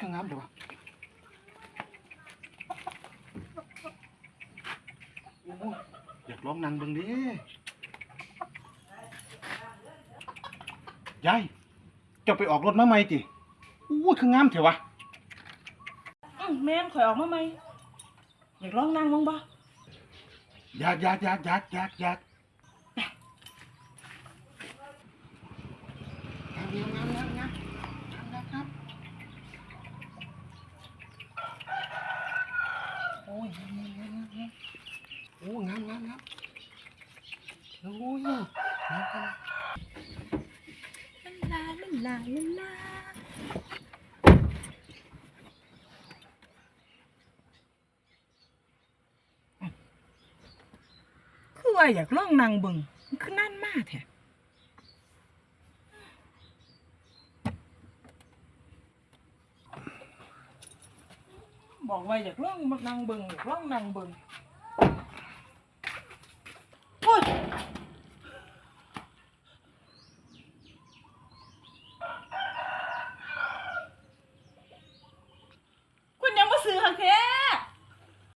ก็งามเดี๋ยววะโอ้ยอยากลองนั่งเบิ่งดิยายเจ้าไปออกรถมาใหม่ติอู้ยคืองามเถอะวะอื้อแม่นข่อยออกมาไหมอยากลองนั่งมั้งบ่ อยากอยากอยากอยากอยากอยากงามงามงามงามงามงามงามโอ้ยงามงามงามงามโอ้งามงามงามโอ้ ยลาลาลาลาลาคือว่าอยากล่องนั่งเบิงคือนั่นมากแท้บอกว่าอยากลองนั่งเบิงอยากลองนั่งเบิง